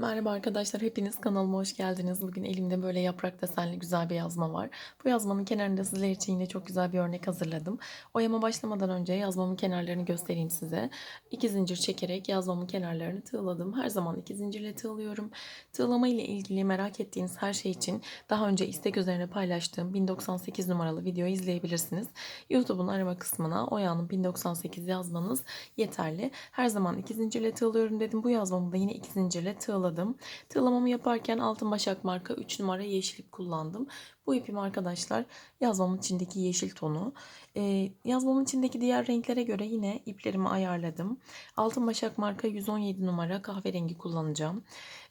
Merhaba arkadaşlar, hepiniz kanalıma hoş geldiniz. Bugün elimde böyle yaprak desenli güzel bir yazma var. Bu yazmanın kenarında sizler için yine çok güzel bir örnek hazırladım. Oyama başlamadan önce yazmamın kenarlarını göstereyim size. İki zincir çekerek yazmamın kenarlarını tığladım. Her zaman iki zincirle tığlıyorum. Tığlama ile ilgili merak ettiğiniz her şey için daha önce istek üzerine paylaştığım 1098 numaralı videoyu izleyebilirsiniz. YouTube'un arama kısmına Oya'nın 1098 yazmanız yeterli. Her zaman iki zincirle tığlıyorum dedim. Bu yazmamı da yine iki zincirle tığladım tığladım. Tığlamamı yaparken altın başak marka 3 numara yeşil ip kullandım. Bu ipim arkadaşlar yazmamın içindeki yeşil tonu. Ee, yazmamın içindeki diğer renklere göre yine iplerimi ayarladım. Altın başak marka 117 numara kahverengi kullanacağım.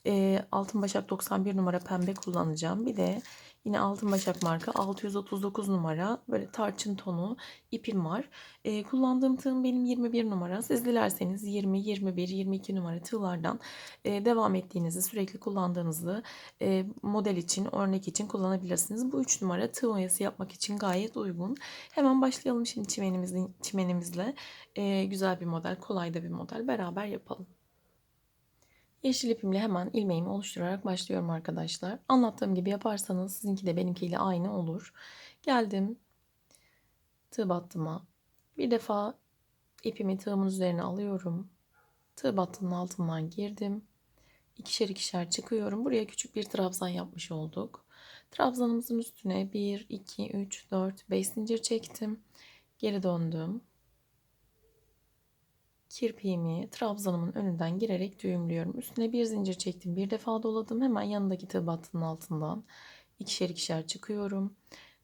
Ee, altın başak 91 numara pembe kullanacağım. Bir de Yine Altın Başak marka 639 numara böyle tarçın tonu ipim var. E, kullandığım tığım benim 21 numara. Siz dilerseniz 20, 21, 22 numara tığlardan e, devam ettiğinizi, sürekli kullandığınızı e, model için, örnek için kullanabilirsiniz. Bu 3 numara tığ oyası yapmak için gayet uygun. Hemen başlayalım şimdi çimenimizin, çimenimizle. E, güzel bir model, kolay da bir model. Beraber yapalım. Yeşil ipimle hemen ilmeğimi oluşturarak başlıyorum arkadaşlar. Anlattığım gibi yaparsanız sizinki de benimkiyle aynı olur. Geldim tığ battıma. Bir defa ipimi tığımın üzerine alıyorum. Tığ battının altından girdim. İkişer ikişer çıkıyorum. Buraya küçük bir trabzan yapmış olduk. Trabzanımızın üstüne 1, 2, 3, 4, 5 zincir çektim. Geri döndüm kirpiğimi trabzanımın önünden girerek düğümlüyorum. Üstüne bir zincir çektim. Bir defa doladım. Hemen yanındaki tığ altından ikişer ikişer çıkıyorum.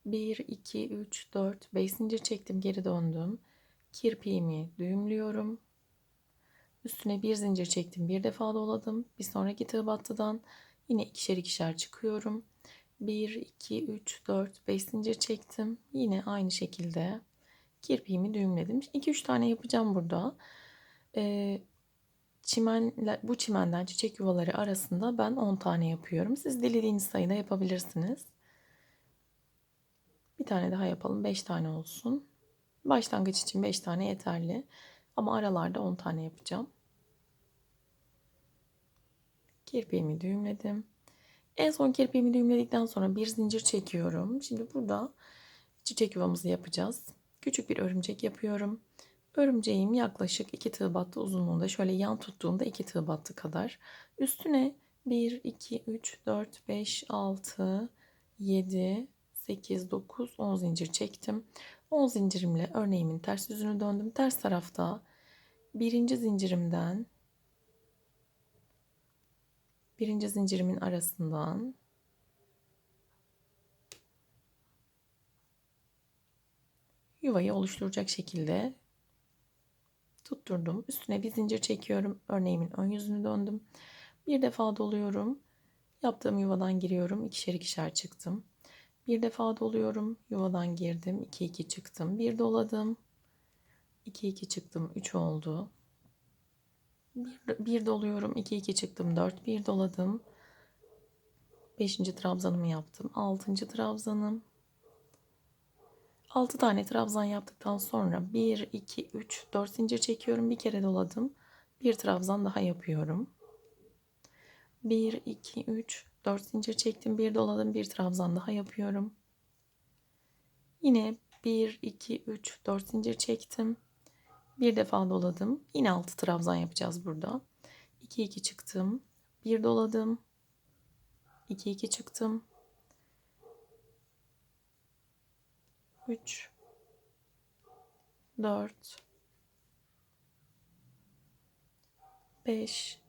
1, 2, 3, 4, 5 zincir çektim. Geri döndüm. Kirpiğimi düğümlüyorum. Üstüne bir zincir çektim. Bir defa doladım. Bir sonraki tığ battıdan yine ikişer ikişer çıkıyorum. 1, 2, 3, 4, 5 zincir çektim. Yine aynı şekilde kirpiğimi düğümledim. 2-3 tane yapacağım burada e, çimenler, bu çimenden çiçek yuvaları arasında ben 10 tane yapıyorum. Siz dilediğiniz sayıda yapabilirsiniz. Bir tane daha yapalım. 5 tane olsun. Başlangıç için 5 tane yeterli. Ama aralarda 10 tane yapacağım. Kirpiğimi düğümledim. En son kirpiğimi düğümledikten sonra bir zincir çekiyorum. Şimdi burada çiçek yuvamızı yapacağız. Küçük bir örümcek yapıyorum. Örümceğim yaklaşık 2 tığ battı uzunluğunda şöyle yan tuttuğumda 2 tığ battı kadar. Üstüne 1, 2, 3, 4, 5, 6, 7, 8, 9, 10 zincir çektim. 10 zincirimle örneğimin ters yüzünü döndüm. Ters tarafta birinci zincirimden birinci zincirimin arasından yuvayı oluşturacak şekilde tutturdum. Üstüne bir zincir çekiyorum. Örneğimin ön yüzünü döndüm. Bir defa doluyorum. Yaptığım yuvadan giriyorum. İkişer ikişer çıktım. Bir defa doluyorum. Yuvadan girdim. 2 2 çıktım. Bir doladım. 2 2 çıktım. 3 oldu. Bir, bir doluyorum. 2 2 çıktım. 4 bir doladım. 5. trabzanımı yaptım. 6. trabzanım. 6 tane trabzan yaptıktan sonra 1, 2, 3, 4 zincir çekiyorum. Bir kere doladım. Bir trabzan daha yapıyorum. 1, 2, 3, 4 zincir çektim. Bir doladım. Bir trabzan daha yapıyorum. Yine 1, 2, 3, 4 zincir çektim. Bir defa doladım. Yine 6 trabzan yapacağız burada. 2, 2 çıktım. Bir doladım. 2, 2 çıktım. 3 4 5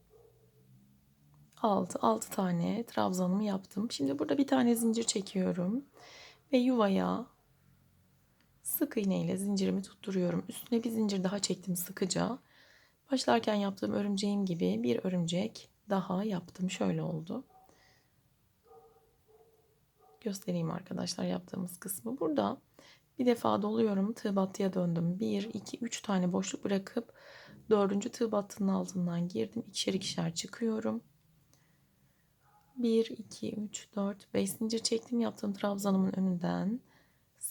6 6 tane trabzanımı yaptım. Şimdi burada bir tane zincir çekiyorum ve yuvaya sık iğne ile zincirimi tutturuyorum. Üstüne bir zincir daha çektim sıkıca. Başlarken yaptığım örümceğim gibi bir örümcek daha yaptım. Şöyle oldu göstereyim arkadaşlar yaptığımız kısmı. Burada bir defa doluyorum. Tığ battıya döndüm. 1, 2, 3 tane boşluk bırakıp dördüncü tığ battının altından girdim. İkişer ikişer çıkıyorum. 1, 2, 3, 4, 5 zincir çektim. Yaptığım trabzanımın önünden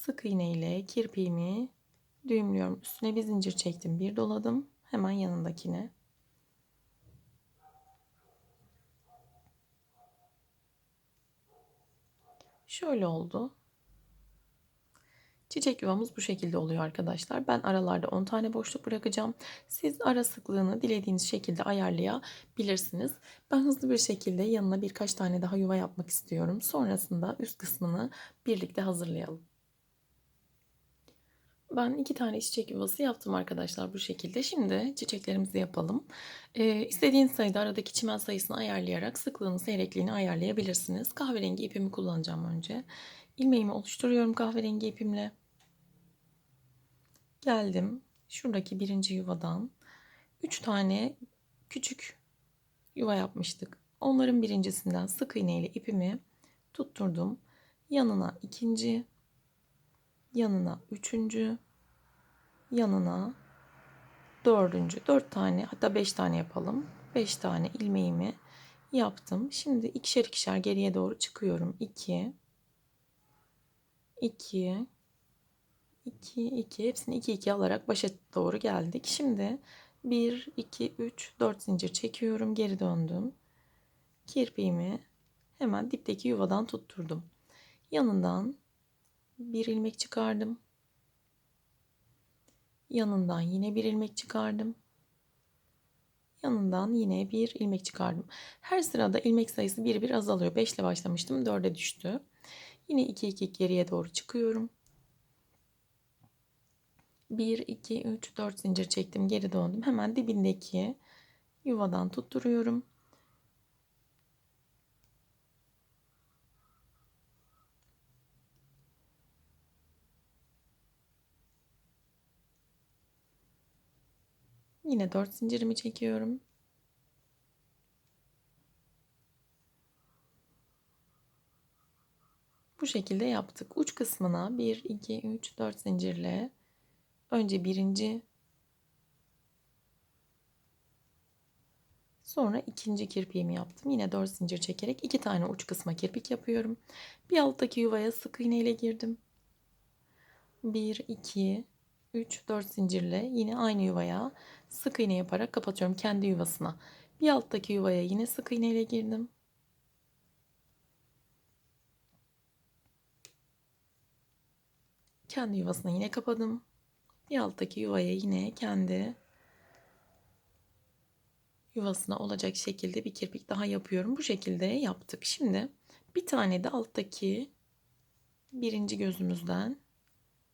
sık iğne ile kirpiğimi düğümlüyorum. Üstüne bir zincir çektim. Bir doladım. Hemen yanındakine. Şöyle oldu. Çiçek yuvamız bu şekilde oluyor arkadaşlar. Ben aralarda 10 tane boşluk bırakacağım. Siz ara sıklığını dilediğiniz şekilde ayarlayabilirsiniz. Ben hızlı bir şekilde yanına birkaç tane daha yuva yapmak istiyorum. Sonrasında üst kısmını birlikte hazırlayalım. Ben iki tane çiçek yuvası yaptım arkadaşlar bu şekilde. Şimdi çiçeklerimizi yapalım. Ee, istediğiniz sayıda aradaki çimen sayısını ayarlayarak sıklığını, seyrekliğini ayarlayabilirsiniz. Kahverengi ipimi kullanacağım önce. İlmeğimi oluşturuyorum kahverengi ipimle. Geldim. Şuradaki birinci yuvadan 3 tane küçük yuva yapmıştık. Onların birincisinden sık iğne ile ipimi tutturdum. Yanına ikinci, yanına üçüncü, yanına dördüncü. Dört tane hatta beş tane yapalım. Beş tane ilmeğimi yaptım. Şimdi ikişer ikişer geriye doğru çıkıyorum. İki, iki, 2, 2 hepsini 2, 2 alarak başa doğru geldik. Şimdi 1, 2, 3, 4 zincir çekiyorum. Geri döndüm. Kirpiğimi hemen dipteki yuvadan tutturdum. Yanından bir ilmek çıkardım. Yanından yine bir ilmek çıkardım. Yanından yine bir ilmek çıkardım. Her sırada ilmek sayısı bir bir azalıyor. 5 ile başlamıştım. 4'e düştü. Yine 2 2 geriye doğru çıkıyorum. 1, 2, 3, 4 zincir çektim. Geri döndüm. Hemen dibindeki yuvadan tutturuyorum. Yine 4 zincirimi çekiyorum. Bu şekilde yaptık. Uç kısmına 1, 2, 3, 4 zincirle Önce birinci, sonra ikinci kirpiğimi yaptım. Yine 4 zincir çekerek iki tane uç kısma kirpik yapıyorum. Bir alttaki yuvaya sık iğne ile girdim. 1, 2, 3, 4 zincirle yine aynı yuvaya sık iğne yaparak kapatıyorum kendi yuvasına. Bir alttaki yuvaya yine sık iğne ile girdim. Kendi yuvasına yine kapadım. Bir alttaki yuvaya yine kendi yuvasına olacak şekilde bir kirpik daha yapıyorum. Bu şekilde yaptık. Şimdi bir tane de alttaki birinci gözümüzden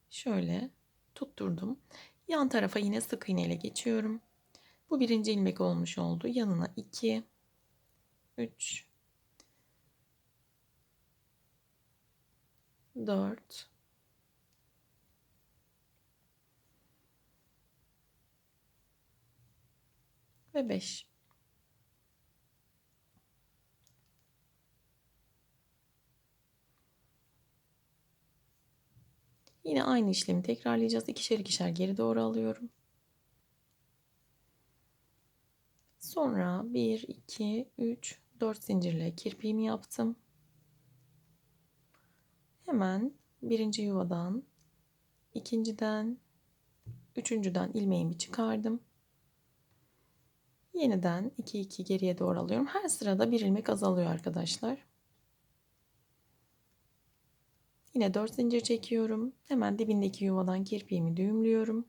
şöyle tutturdum. Yan tarafa yine sık iğne ile geçiyorum. Bu birinci ilmek olmuş oldu. Yanına 2 3 4 ve 5. Yine aynı işlemi tekrarlayacağız. İkişer ikişer geri doğru alıyorum. Sonra 1, 2, 3, 4 zincirle kirpiğimi yaptım. Hemen birinci yuvadan, ikinciden, üçüncüden ilmeğimi çıkardım. Yeniden 2 2 geriye doğru alıyorum. Her sırada bir ilmek azalıyor arkadaşlar. Yine 4 zincir çekiyorum. Hemen dibindeki yuvadan kirpiğimi düğümlüyorum.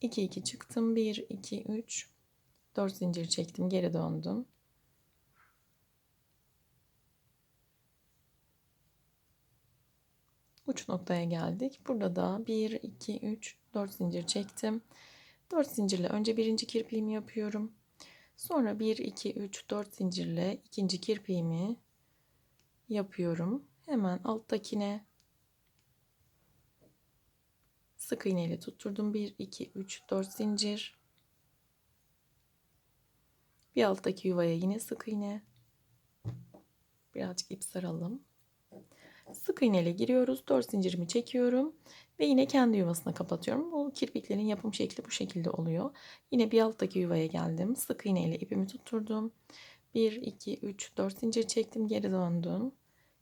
İki iki çıktım. 1 2 3 4 zincir çektim. Geri döndüm. uç noktaya geldik. Burada da 1, 2, 3, 4 zincir çektim. 4 zincirle önce birinci kirpiğimi yapıyorum. Sonra 1, 2, 3, 4 zincirle ikinci kirpiğimi yapıyorum. Hemen alttakine sık iğne ile tutturdum. 1, 2, 3, 4 zincir. Bir alttaki yuvaya yine sık iğne. Birazcık ip saralım. Sık iğne ile giriyoruz. 4 zincirimi çekiyorum ve yine kendi yuvasına kapatıyorum. Bu kirpiklerin yapım şekli bu şekilde oluyor. Yine bir alttaki yuvaya geldim. Sık iğne ile ipimi tutturdum. 1 2 3 4 zincir çektim, geri döndüm.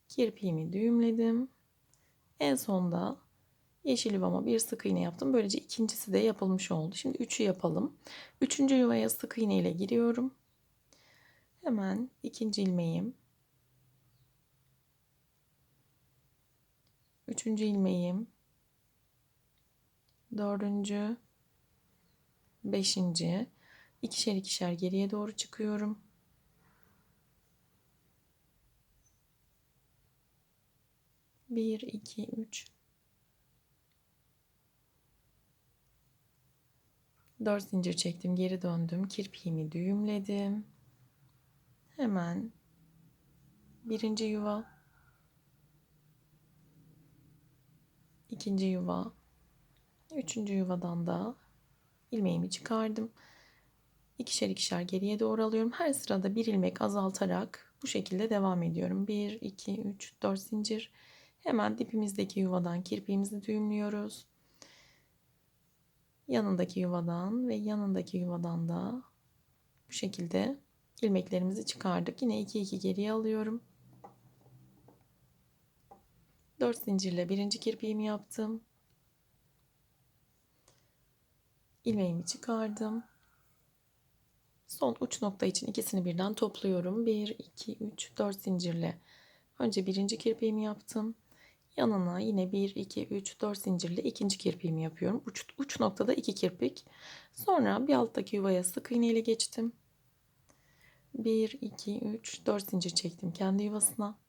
Kirpiğimi düğümledim. En sonda Yeşil yuvama bir sık iğne yaptım. Böylece ikincisi de yapılmış oldu. Şimdi üçü yapalım. Üçüncü yuvaya sık iğne ile giriyorum. Hemen ikinci ilmeğim. Üçüncü ilmeğim. Dördüncü. Beşinci. ikişer ikişer geriye doğru çıkıyorum. Bir, iki, üç. Dört zincir çektim. Geri döndüm. Kirpiğimi düğümledim. Hemen birinci yuva. İkinci yuva. Üçüncü yuvadan da ilmeğimi çıkardım. İkişer ikişer geriye doğru alıyorum. Her sırada bir ilmek azaltarak bu şekilde devam ediyorum. 1, 2, 3, 4 zincir. Hemen dipimizdeki yuvadan kirpiğimizi düğümlüyoruz. Yanındaki yuvadan ve yanındaki yuvadan da bu şekilde ilmeklerimizi çıkardık. Yine 2 2 geriye alıyorum. 4 zincirle birinci kirpiğimi yaptım. ilmeğimi çıkardım. Son uç nokta için ikisini birden topluyorum. 1, 2, 3, 4 zincirle. Önce birinci kirpiğimi yaptım. Yanına yine 1, 2, 3, 4 zincirle ikinci kirpiğimi yapıyorum. Uç, uç noktada iki kirpik. Sonra bir alttaki yuvaya sık iğne ile geçtim. 1, 2, 3, 4 zincir çektim kendi yuvasına.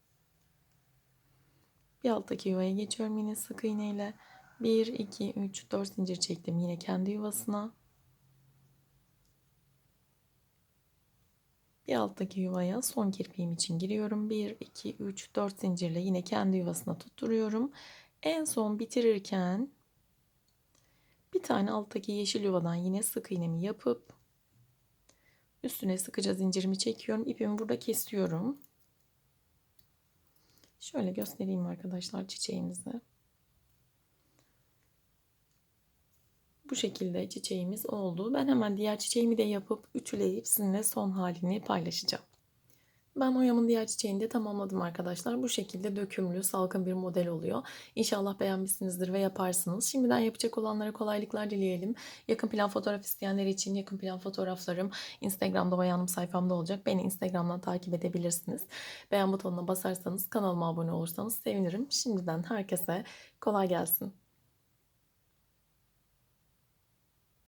Bir alttaki yuvaya geçiyorum yine sık iğne ile. 1, 2, 3, 4 zincir çektim yine kendi yuvasına. Bir alttaki yuvaya son kirpiğim için giriyorum. 1, 2, 3, 4 zincirle yine kendi yuvasına tutturuyorum. En son bitirirken bir tane alttaki yeşil yuvadan yine sık iğnemi yapıp üstüne sıkıca zincirimi çekiyorum. İpimi burada kesiyorum. Şöyle göstereyim arkadaşlar çiçeğimizi. Bu şekilde çiçeğimiz oldu. Ben hemen diğer çiçeğimi de yapıp ütüleyip sizinle son halini paylaşacağım. Ben oyamın diğer çiçeğini de tamamladım arkadaşlar. Bu şekilde dökümlü, salkın bir model oluyor. İnşallah beğenmişsinizdir ve yaparsınız. Şimdiden yapacak olanlara kolaylıklar dileyelim. Yakın plan fotoğraf isteyenler için yakın plan fotoğraflarım Instagram'da Oyanım sayfamda olacak. Beni Instagram'dan takip edebilirsiniz. Beğen butonuna basarsanız, kanalıma abone olursanız sevinirim. Şimdiden herkese kolay gelsin.